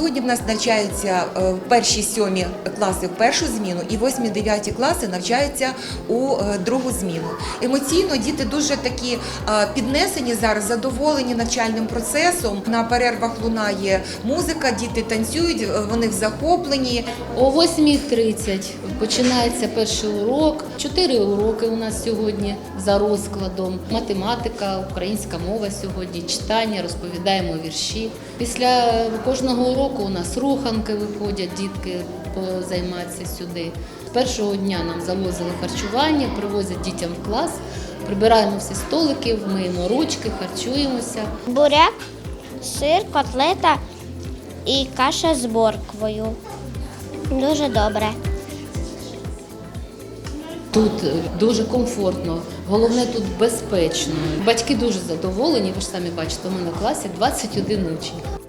в нас навчаються е, перші сьомі класи в першу зміну, і восьмі дев'яті класи навчаються у е, другу зміну. Емоційно діти дуже такі е, піднесені зараз, задоволені навчальним процесом. На перервах лунає музика, діти танцюють, вони в захопленні. О 8.30 починається перший урок. Чотири уроки у нас сьогодні за розкладом. Математика, українська мова сьогодні, читання, розповідаємо вірші. Після кожного уроку у нас руханки виходять, дітки займатися сюди. З першого дня нам завозили харчування, привозять дітям в клас, прибираємо всі столики, миємо ручки, харчуємося. Буряк, сир, котлета і каша з борквою. Дуже добре. Тут е, дуже комфортно, головне тут безпечно. Батьки дуже задоволені. Ви ж самі бачите, у мене в класі 21 учень.